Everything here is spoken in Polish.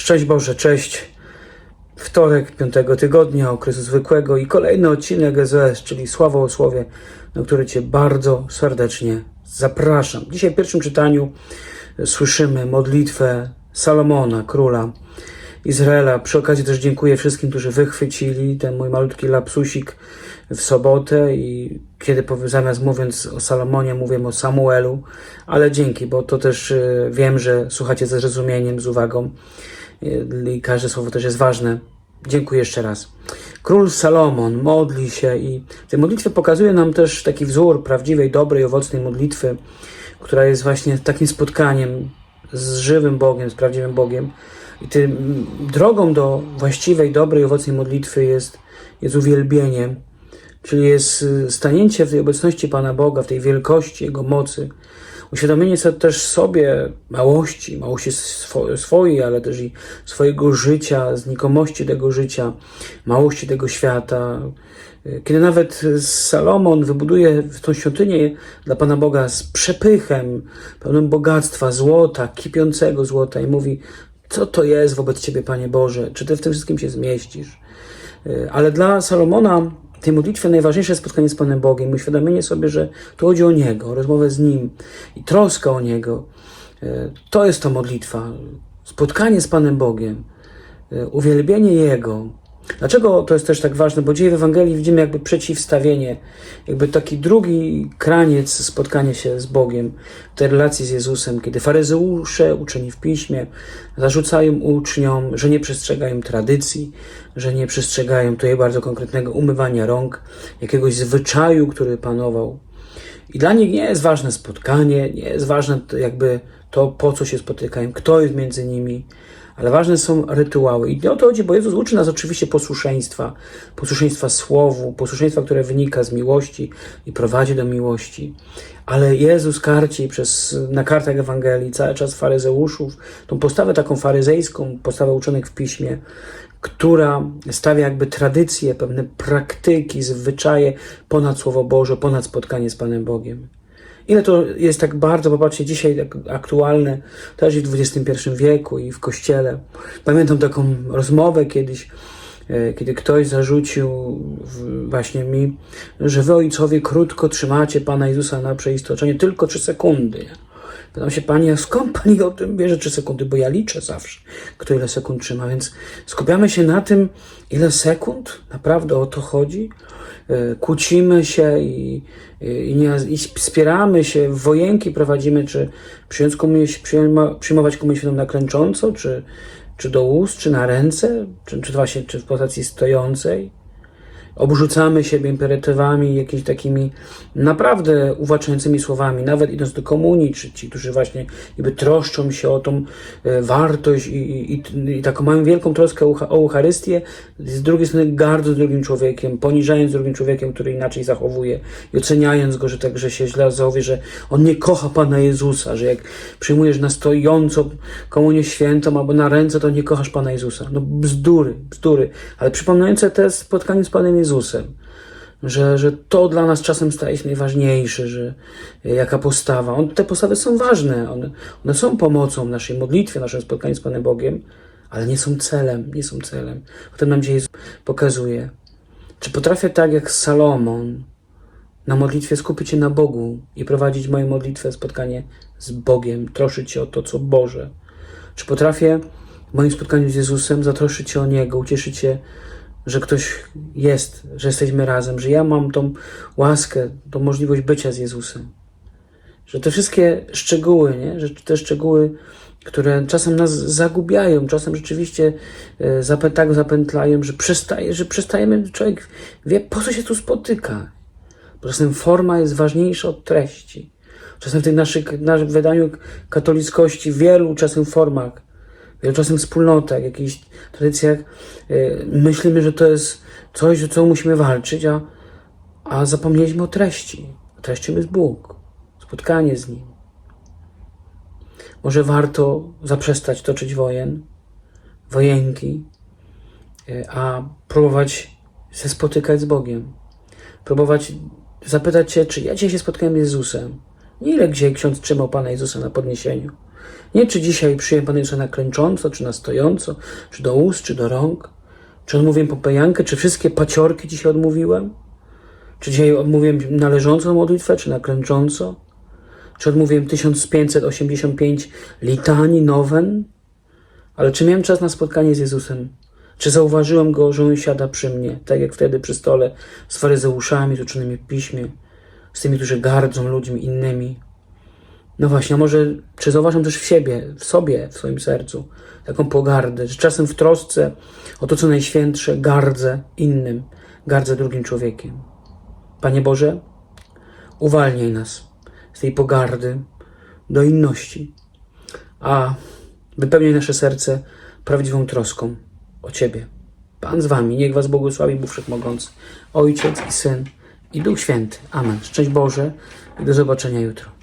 Szczęść Boże, cześć. Wtorek piątego tygodnia okresu zwykłego i kolejny odcinek SOS, czyli Sława o Słowie, na który Cię bardzo serdecznie zapraszam. Dzisiaj w pierwszym czytaniu słyszymy modlitwę Salomona, króla Izraela. Przy okazji też dziękuję wszystkim, którzy wychwycili ten mój malutki lapsusik w sobotę i kiedy zamiast mówiąc o Salomonie, mówię o Samuelu, ale dzięki, bo to też y, wiem, że słuchacie ze zrozumieniem, z uwagą y, i każde słowo też jest ważne. Dziękuję jeszcze raz. Król Salomon modli się i w tej modlitwie pokazuje nam też taki wzór prawdziwej, dobrej, owocnej modlitwy, która jest właśnie takim spotkaniem z żywym Bogiem, z prawdziwym Bogiem. I tym drogą do właściwej, dobrej, owocnej modlitwy jest, jest uwielbienie, czyli jest y, stanięcie w tej obecności Pana Boga, w tej wielkości Jego mocy, uświadomienie sobie też sobie małości, małości swo- swojej, ale też i swojego życia, znikomości tego życia, małości tego świata. Kiedy nawet Salomon wybuduje tą świątynię dla Pana Boga z przepychem, pełnym bogactwa, złota, kipiącego złota i mówi, co to jest wobec Ciebie, Panie Boże? Czy Ty w tym wszystkim się zmieścisz? Y, Ale dla Salomona w tej modlitwie najważniejsze jest spotkanie z Panem Bogiem, uświadomienie sobie, że tu chodzi o Niego, rozmowę z Nim i troska o Niego. Y, To jest to modlitwa. Spotkanie z Panem Bogiem, y, uwielbienie Jego. Dlaczego to jest też tak ważne? Bo dzieje w Ewangelii widzimy jakby przeciwstawienie, jakby taki drugi kraniec spotkania się z Bogiem, tej relacji z Jezusem, kiedy faryzeusze, uczeni w piśmie, zarzucają uczniom, że nie przestrzegają tradycji, że nie przestrzegają tutaj bardzo konkretnego umywania rąk, jakiegoś zwyczaju, który panował. I dla nich nie jest ważne spotkanie, nie jest ważne jakby to, po co się spotykają, kto jest między nimi, ale ważne są rytuały. I o to chodzi, bo Jezus uczy nas oczywiście posłuszeństwa, posłuszeństwa słowu, posłuszeństwa, które wynika z miłości i prowadzi do miłości. Ale Jezus karci przez, na kartach Ewangelii cały czas faryzeuszów, tą postawę taką faryzejską, postawę uczonych w piśmie, która stawia jakby tradycje, pewne praktyki, zwyczaje ponad Słowo Boże, ponad spotkanie z Panem Bogiem. Ile to jest tak bardzo, popatrzcie, dzisiaj tak aktualne, też i w XXI wieku i w kościele. Pamiętam taką rozmowę kiedyś, e, kiedy ktoś zarzucił właśnie mi, że wy ojcowie krótko trzymacie Pana Jezusa na przeistoczenie, tylko trzy sekundy. Pytam się Pani, skąd Pani o tym bierze trzy sekundy? Bo ja liczę zawsze, kto ile sekund trzyma, więc skupiamy się na tym, ile sekund, naprawdę o to chodzi. E, Kłócimy się i, i, nie, i wspieramy się, wojenki prowadzimy, czy przyjąć komuś, przyjma, przyjmować komuś na klęcząco, czy, czy do ust, czy na ręce, czy, czy właśnie czy w pozycji stojącej. Obrzucamy siebie imperatywami, jakimiś takimi naprawdę uwłaczającymi słowami, nawet idąc do komunii, czy ci, którzy właśnie jakby troszczą się o tą e, wartość i, i, i, taką mają wielką troskę o, Eucha- o Eucharystię, z drugiej strony gardzą drugim człowiekiem, poniżając drugim człowiekiem, który inaczej zachowuje i oceniając go, że tak, że się źle zachowuje, że on nie kocha Pana Jezusa, że jak przyjmujesz na stojąco komunię świętą albo na ręce, to nie kochasz Pana Jezusa. No bzdury, bzdury, ale przypominające te spotkanie z Panem Jezusem, że, że to dla nas czasem staje się najważniejsze, że jaka postawa. On, te postawy są ważne, one, one są pomocą naszej modlitwie, naszym spotkaniu z Panem Bogiem, ale nie są celem, nie są celem. Potem nam dzisiaj Jezus pokazuje. Czy potrafię tak jak Salomon na modlitwie skupić się na Bogu i prowadzić moją modlitwę, spotkanie z Bogiem, troszyć się o to, co Boże? Czy potrafię w moim spotkaniu z Jezusem zatroszyć się o Niego, ucieszyć się, że ktoś jest, że jesteśmy razem, że ja mam tą łaskę, tą możliwość bycia z Jezusem? Że te wszystkie szczegóły, nie? że te szczegóły, które czasem nas zagubiają, czasem rzeczywiście e, tak zapętlają, że, przestaje, że przestajemy, człowiek wie, po co się tu spotyka. Czasem forma jest ważniejsza od treści. Czasem w tych naszych, naszym wydaniu katolickości, wielu czasem formach, czasem wspólnotach, jakichś tradycjach, yy, myślimy, że to jest coś, o co musimy walczyć, a, a zapomnieliśmy o treści. Treścią jest Bóg, spotkanie z Nim. Może warto zaprzestać toczyć wojen, wojenki, yy, a próbować się spotykać z Bogiem. Próbować zapytać się, czy ja dzisiaj się spotkałem z Jezusem. Nie ile gdzie ksiądz trzymał Pana Jezusa na podniesieniu, Nie czy dzisiaj przyjem Pana Jezusa na klęcząco, czy na stojąco, czy do ust, czy do rąk, czy odmówiłem popejankę, czy wszystkie paciorki dzisiaj odmówiłem, czy dzisiaj odmówiłem należącą modlitwę, czy na klęcząco, czy odmówiłem 1585 litanii, nowen, ale czy miałem czas na spotkanie z Jezusem? Czy zauważyłem Go, że On siada przy mnie, tak jak wtedy przy stole z faryzeuszami, z uczonymi w piśmie, z tymi, którzy gardzą ludźmi innymi? No właśnie, a może czy zauważam też w siebie, w sobie, w swoim sercu taką pogardę, że czasem w trosce o to, co najświętsze, gardzę innym, gardzę drugim człowiekiem. Panie Boże, uwalniaj nas z tej pogardy do inności, a wypełniaj nasze serce prawdziwą troską o Ciebie. Pan z Wami, niech Was błogosławi Bóg Wszechmogący, Ojciec i Syn i Duch Święty. Amen. Szczęść Boże i do zobaczenia jutro.